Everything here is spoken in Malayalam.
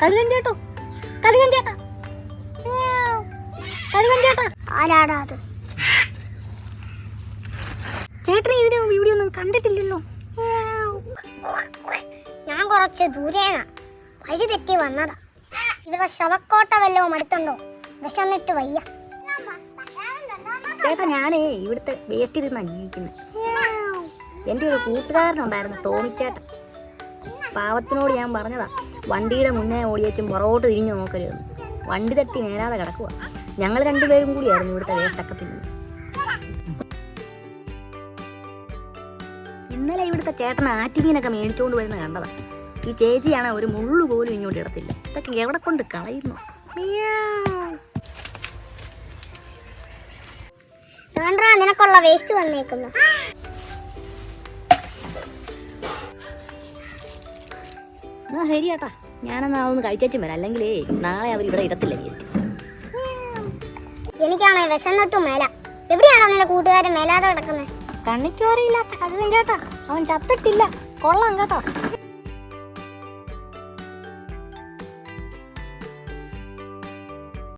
കഴുകൻ ചേട്ടോ കഴുകൻ ചേട്ടാ. കഴുകൻ ചേട്ടാ ആരാടാ അത്? ചേട്ടനെ ഇതിന് വീഡിയോ ഒന്നും കണ്ടിട്ടില്ലല്ലോ. ഞാൻ കുറച്ച് ദൂരേനാ വഴി തെറ്റി വന്നതാ. ഇവിടെ ശവക്കോട്ട വല്ലതും അടുത്തുണ്ടോ? വിശന്നിട്ട് വയ്യ. ചേട്ടാ ഞാനേ ഇവിടുത്തെ വേസ്റ്റ് തിന്നാ ജീവിക്കുന്നത് എന്റെ ഒരു കൂട്ടുകാരനുണ്ടായിരുന്നു ടോമിച്ചേട്ടൻ പാവത്തിനോട് ഞാൻ പറഞ്ഞതാ. വണ്ടിയുടെ മുന്നേ ഓടിയേച്ചും പുറകോട്ട് തിരിഞ്ഞു നോക്കരുതെന്ന് വണ്ടി തട്ടി നേരാതെ കിടക്കുക ഞങ്ങൾ രണ്ടുപേരും കൂടിയായിരുന്നു ഇവിടുത്തെ വേസ്റ്റൊക്കെ തിന്നത് ഇന്നലെ ഇവിടുത്തെ ചേട്ടൻ ആറ്റുമീനൊക്കെ മേടിച്ചുകൊണ്ട് വരുന്ന കണ്ടതാ. ഈ ചേച്ചിയാണ് ഒരു മുള്ളു പോലും ഇങ്ങോട്ട് ഇടത്തില്ല. ഇതൊക്കെ എവിടെ കൊണ്ട് കളയുന്നു? നിനക്കുള്ള വേസ്റ്റ് വന്നേക്കുന്നു. ആ ശരി ചേട്ടാ ഞാനെന്നാ ഒന്ന് കഴിച്ചേച്ചും വരാം. അല്ലെങ്കിലേ നാളെ അവർ ഇവിടെ ഇടത്തില്ല എനിക്കാണേ വിശന്നിട്ടും മേല. എവിടെയാണോ നിന്റെ കൂട്ടുകാരൻ മേലാതെ കിടക്കുന്നത് കണ്ണിക്കോറിയില്ലാത്ത കഴിവൻ കേട്ടോ. അവൻ ചത്തിട്ടില്ല. കൊള്ളാം കേട്ടോ.